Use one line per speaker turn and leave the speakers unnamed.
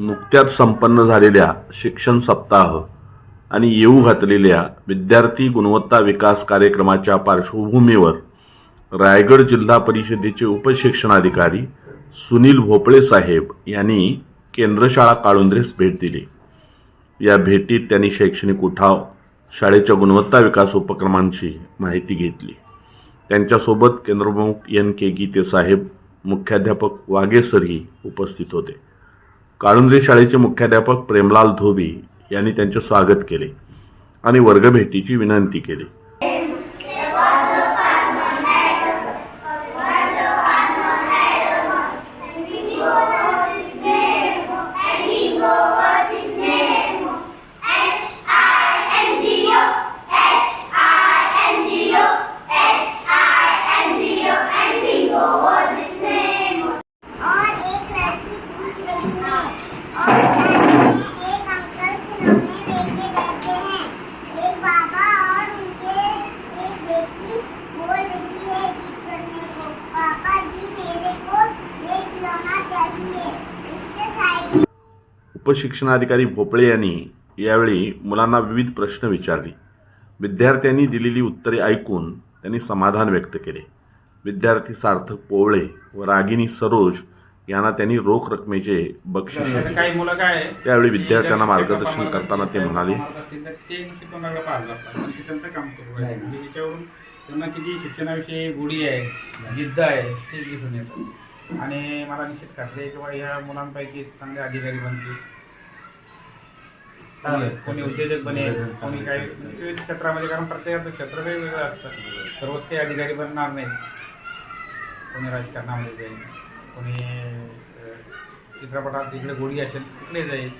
नुकत्याच संपन्न झालेल्या शिक्षण सप्ताह आणि येऊ घातलेल्या विद्यार्थी गुणवत्ता विकास कार्यक्रमाच्या पार्श्वभूमीवर रायगड जिल्हा परिषदेचे उपशिक्षणाधिकारी सुनील भोपळे साहेब यांनी केंद्रशाळा काळुंद्रेस भेट दिली. या भेटीत त्यांनी शैक्षणिक उठाव शाळेच्या गुणवत्ता विकास उपक्रमांची माहिती घेतली. त्यांच्यासोबत केंद्रप्रमुख एन के गीते साहेब मुख्याध्यापक वागेसरही उपस्थित होते. काळुंद्रे शाळेचे मुख्याध्यापक प्रेमलाल धोबी यांनी त्यांचे स्वागत केले आणि वर्गभेटीची विनंती केली. उपशिक्षणाधिकारी भोपळे यांनी यावेळी मुलांना विविध प्रश्न विचारले. विद्यार्थ्यांनी दिलेली उत्तरे ऐकून त्यांनी समाधान व्यक्त केले. विद्यार्थी सार्थक पोवळे व रागिनी सरोज यांना त्यांनी रोख रकमेचे बक्षीस त्यावेळी विद्यार्थ्यांना मार्गदर्शन करताना ते म्हणाले.
म्हणजे त्यांना किती शिक्षणाविषयी गोडी आहे जिद्द आहे ते दिसून येतं. आणि मला निश्चित खात्री आहे की बा ह्या मुलांपैकी चांगले अधिकारी बनतील. कोणी कोणी उद्योजक बनेल कोणी काही विविध क्षेत्रामध्ये कारण प्रत्येकाचं क्षेत्र वेगवेगळं असतं. सर्वच काही अधिकारी बनणार नाही. कोणी राजकारणामध्ये जाईल कोणी चित्रपटात इकडे गोडी असेल तिकडे जाईल.